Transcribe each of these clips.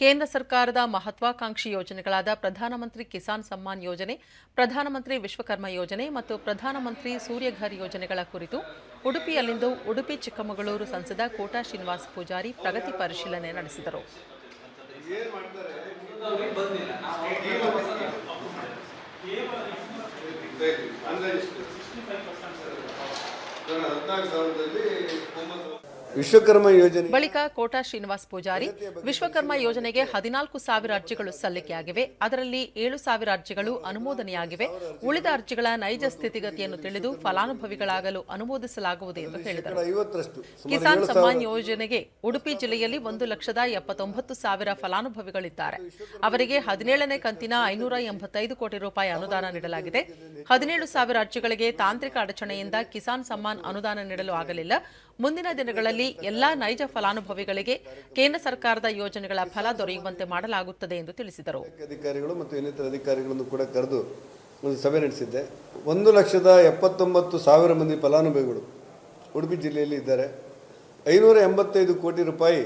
ಕೇಂದ್ರ ಸರ್ಕಾರದ ಮಹತ್ವಾಕಾಂಕ್ಷಿ ಯೋಜನೆಗಳಾದ ಪ್ರಧಾನಮಂತ್ರಿ ಕಿಸಾನ್ ಸಮ್ಮಾನ್ ಯೋಜನೆ, ಪ್ರಧಾನಮಂತ್ರಿ ವಿಶ್ವಕರ್ಮ ಯೋಜನೆ ಮತ್ತು ಪ್ರಧಾನಮಂತ್ರಿ ಸೂರ್ಯಘರ್ ಯೋಜನೆಗಳ ಕುರಿತು ಉಡುಪಿಯಲ್ಲಿಂದು ಉಡುಪಿ ಚಿಕ್ಕಮಗಳೂರು ಸಂಸದ ಕೋಟಾ ಶ್ರೀನಿವಾಸ ಪೂಜಾರಿ ಪ್ರಗತಿ ಪರಿಶೀಲನೆ ನಡೆಸಿದರು. ಹದಿನಾಲ್ಕು ಸಾವಿರದಲ್ಲಿ ವಿಶ್ವಕರ್ಮ ಯೋಜನೆ ಬಳಿಕ ಕೋಟಾ ಶ್ರೀನಿವಾಸ್ ಪೂಜಾರಿ ವಿಶ್ವಕರ್ಮ ಯೋಜನೆಗೆ ಹದಿನಾಲ್ಕು ಸಾವಿರ ಅರ್ಜಿಗಳು ಸಲ್ಲಿಕೆಯಾಗಿವೆ ಅದರಲ್ಲಿ ಏಳು ಸಾವಿರ ಅರ್ಜಿಗಳು ಅನುಮೋದನೆಯಾಗಿವೆ. ಉಳಿದ ಅರ್ಜಿಗಳ ನೈಜ ಸ್ಥಿತಿಗತಿಯನ್ನು ತಿಳಿದು ಫಲಾನುಭವಿಗಳಾಗಲು ಅನುಮೋದಿಸಲಾಗುವುದು ಎಂದು ಹೇಳಿದರು. ಕಿಸಾನ್ ಸಮ್ಮಾನ್ ಯೋಜನೆಗೆ ಉಡುಪಿ ಜಿಲ್ಲೆಯಲ್ಲಿ ಒಂದು ಲಕ್ಷದ ಎಪ್ಪತ್ತೊಂಬತ್ತು ಸಾವಿರ ಫಲಾನುಭವಿಗಳಿದ್ದಾರೆ. ಅವರಿಗೆ ಹದಿನೇಳನೇ ಕಂತಿನ ಐನೂರ ಎಂಬತ್ತೈದು ಕೋಟಿ ರೂಪಾಯಿ ಅನುದಾನ ನೀಡಲಾಗಿದೆ. ಹದಿನೇಳು ಸಾವಿರ ಅರ್ಜಿಗಳಿಗೆ ತಾಂತ್ರಿಕ ಅಡಚಣೆಯಿಂದ ಕಿಸಾನ್ ಸಮ್ಮಾನ್ ಅನುದಾನ ನೀಡಲು ಆಗಲಿಲ್ಲ. ಮುಂದಿನ ದಿನಗಳಲ್ಲಿ ಎಲ್ಲಾ ನೈಜ ಫಲಾನುಭವಿಗಳಿಗೆ ಕೇಂದ್ರ ಸರ್ಕಾರದ ಯೋಜನೆಗಳ ಫಲ ದೊರೆಯುವಂತೆ ಮಾಡಲಾಗುತ್ತದೆ ಎಂದು ತಿಳಿಸಿದರು. ಅಧಿಕಾರಿಗಳು ಮತ್ತು ಇನ್ನಿತರ ಅಧಿಕಾರಿಗಳನ್ನು ಕೂಡ ಕರೆದು ಒಂದು ಸಭೆ ನಡೆಸಿದ್ದೆ. ಒಂದು ಲಕ್ಷದ ಎಪ್ಪತ್ತೊಂಬತ್ತು ಸಾವಿರ ಮಂದಿ ಫಲಾನುಭವಿಗಳು ಉಡುಪಿ ಜಿಲ್ಲೆಯಲ್ಲಿ ಇದ್ದಾರೆ. ಐನೂರ ಎಂಬತ್ತೈದು ಕೋಟಿ ರೂಪಾಯಿ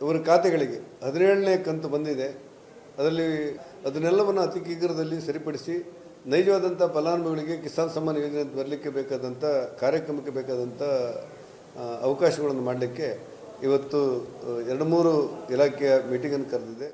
ಇವರ ಖಾತೆಗಳಿಗೆ ಹದಿನೇಳನೇ ಕಂತು ಬಂದಿದೆ. ಅದರಲ್ಲಿ ಅದನ್ನೆಲ್ಲವನ್ನು ಅತಿ ಶೀಘ್ರದಲ್ಲಿ ಸರಿಪಡಿಸಿ ನೈಜವಾದಂಥ ಫಲಾನುಭವಿಗಳಿಗೆ ಕಿಸಾನ್ ಸಮ್ಮಾನ್ ಯೋಜನೆ ಬರಲಿಕ್ಕೆ ಬೇಕಾದಂಥ ಕಾರ್ಯಕ್ರಮಕ್ಕೆ ಬೇಕಾದಂಥ ಅವಕಾಶಗಳನ್ನು ಮಾಡಲಿಕ್ಕೆ ಇವತ್ತು ಎರಡು ಮೂರು ಇಲಾಖೆಯ ಮೀಟಿಂಗನ್ನು ಕರೆದಿದೆ